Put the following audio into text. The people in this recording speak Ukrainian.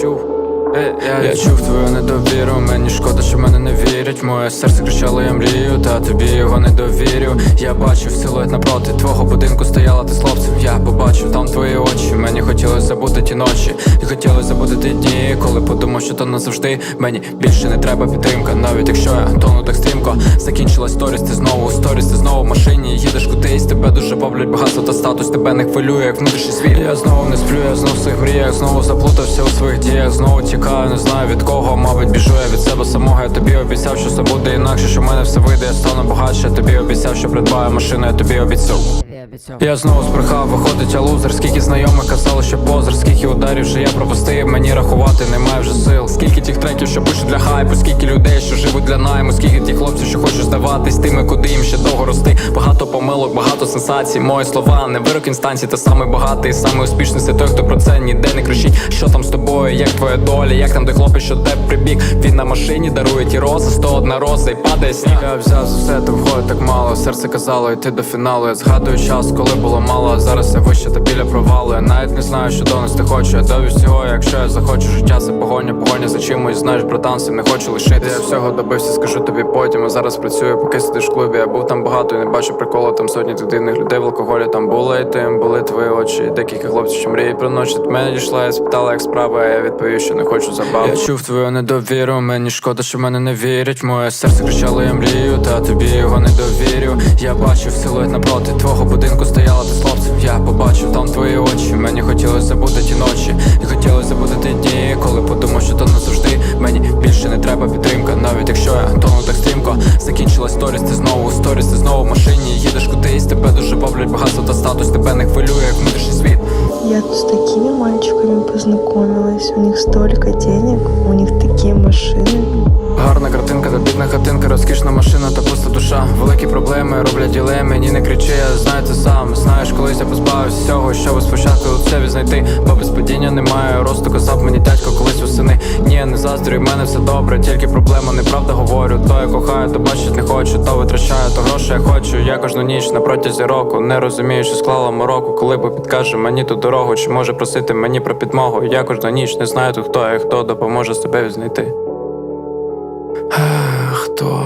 чув. Е, я чув твою недовіру, мені шкода, що мене не вірять. Моє серце кричало, я мрію, та тобі його не довірю. Я бачив силует напроти твого будинку стояла ти з хлопцем. Я побачив там твої очі. Мені хотілося забути ті ночі, і хотілося забути ті дні. Коли подумав, що то назавжди мені більше не треба підтримка. Навіть якщо я тону так стрій. Закінчилась сторіс, ти знову сторіс, ти знову в машині. Їдеш кудись, тебе дуже бавлять багатство та статус, тебе не хвилює, як внутрішній світ. Я знову не сплю, я знов в своїх мріях, знову заплутався у своїх діях, знову тікаю, не знаю від кого, мабуть, біжу я від себе самого. Я тобі обіцяв, що все буде інакше, що в мене все вийде, я стану багатше. Я тобі обіцяв, що придбаю машину, я тобі обіцяв. Я знову збрехав, виходить, я лузер. Скільки знайомих казали, що позер, скільки ударів, що я пропустив, мені рахувати немає вже сил. Скільки тих треків, що пишуть для хайпу, скільки людей, що живуть для найму, скільки тих хлопців, що хочуть здаватись тими, куди їм ще довго рости. Багато помилок, багато сенсацій. Мої слова, не вирок інстанцій, та самий багатий, самий успішний це той, хто про це ніде не кричить. Що там з тобою, як твоя доля, як там той хлопець, що тебе на машині дарує ті рози, сто одна роза і падає сніг. Я взяв за все, то входить так мало. Серце казало йти до фіналу. Я згадую час, коли було мало, а зараз я вище та біля провалу. Я навіть не знаю, що донести хочу. Я до всього, якщо я захочу життя, це погоня, погоня за чимось. Знаєш, братан, цим не хочу лишити. Я всього добився, скажу тобі потім. А зараз працюю, поки сидиш в клубі. Я був там багато і не бачу приколу. Там сотні тих дивних людей в алкоголі. Там були і тим, були твої очі. Декілька хлопців, що мріють про ночі. Мене дійшла і спитала, як справа. а Я відповів, що не хочу забав. Я чув твою недовіру. Мені шкода, що мене не вірять. Моє серце кричало, я мрію, та тобі його не довірю. Я бачив силует напроти твого будинку стояла ти з хлопцем. Я побачив там твої очі. Мені хотілося забути ті ночі, і хотілося забути ті дні, коли подумав, що то назавжди. Мені більше не треба підтримка, навіть якщо я тону так стрімко. Закінчилась сторіс, ти знову сторіс, ти знову в машині. Їдеш кудись, тебе дуже бавлять багатство та статус, тебе не хвилює, як внутрішній світ. Я с такими мальчиками познакомилась. У них столько денег, у них такие машины. Гарна картинка та бідна хатинка, розкішна машина та пуста душа. Великі проблеми роблять діле, мені не кричи, я знаю це сам. Знаєш, колись я позбавився всього, щоб спочатку у себе знайти, бо без падіння немає росту, казав не заздрю, в мене все добре, тільки проблема, неправда говорю. То я кохаю, то бачить не хочу, то витрачаю, то гроші я хочу. Я кожну ніч на протязі року не розумію, що склала мороку, коли бо підкаже мені ту дорогу, чи може просити мені про підмогу. Я кожну ніч не знаю тут хто, я, хто допоможе себе знайти. Хто?